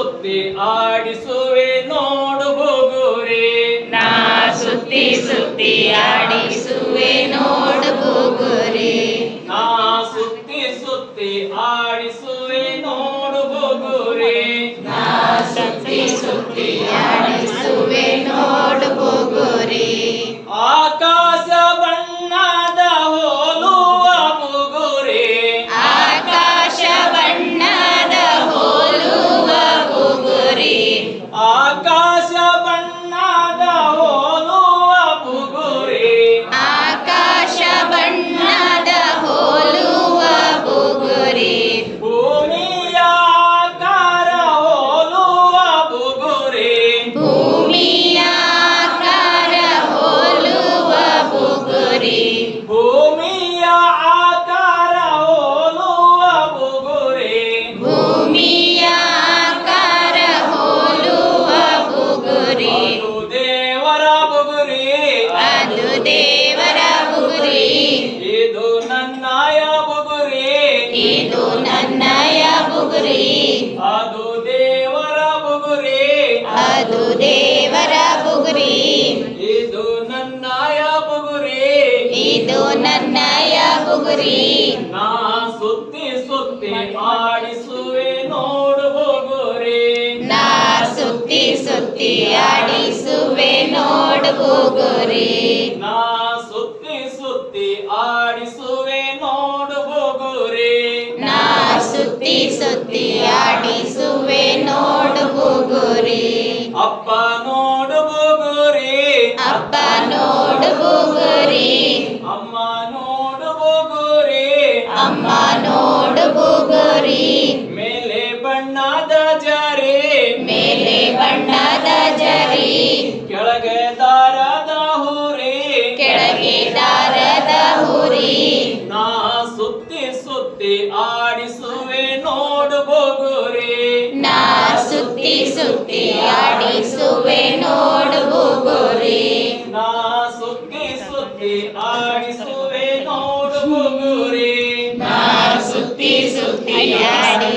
ಸುತ್ತಿ ಆಡಿಸುವೆ ನೋಡು ಬುಗುರಿ ನಾ ಸುತ್ತಿ ಸುತ್ತಿ ಆಡಿಸುವೆ ನೋಡು ಬುಗುರಿ ನಾ ಸುತ್ತಿ ಸುತ್ತಿ ಆಡಿಸುವೆ Amen. Our God. ಬುಗುರಿ. ಅದು ದೇವರ ಬುಗುರಿ. ಇದು ನನ್ನಯ ಬುಗುರಿ. ಇದು ನನ್ನಯ ಬುಗುರಿ. ಅದು ದೇವರ ಬುಗುರಿ. ಅದು ದೇವರ ಬುಗುರಿ. ಇದು ನನ್ನಯ ಬುಗುರಿ. ಇದು ನನ್ನಯ ಬುಗುರಿ. ನಾ ಸುತ್ತಿ ಸುತ್ತಿ ಆಡಿಸುವೆ ನೋಡು ಬುಗುರಿ. ನಾ ಸುತ್ತಿ ಸುತ್ತಿ ಆಡಿಸುವೆ ನೋಡು ಬುಗುರಿ ನಾ ಸುತ್ತಿ ಸುತ್ತಿ ಆಡಿಸುವೆ ನೋಡು ಬುಗುರಿ ನಾ ಸುತ್ತಿ ಸುತ್ತಿ ಆಡಿಸುವೆ ನೋಡು ಬುಗುರಿ ಅಪ್ಪ ನೋಡು ಬುಗುರಿ ಅಪ್ಪ ನೋಡು ಬುಗುರಿ ಅಮ್ಮ ನೋಡು ಬುಗುರಿ ಅಮ್ಮ ನೋಡು ಸುತ್ತಿ ಆಡಿಸುವೆ ನೋಡು ಬುಗುರಿ ನಾ ಸುತ್ತಿ ಸುತ್ತಿ ಆಡಿಸುವೆ ನೋಡು ಬುಗುರಿ ನಾ ಸುತ್ತಿ ಸುತ್ತಿ ಆಡಿಸುವೆ ನೋಡು ಬುಗುರಿ ನಾ ಸುತ್ತಿ ಸುತ್ತಿ ಆಡಿಸುವೆ ನೋಡು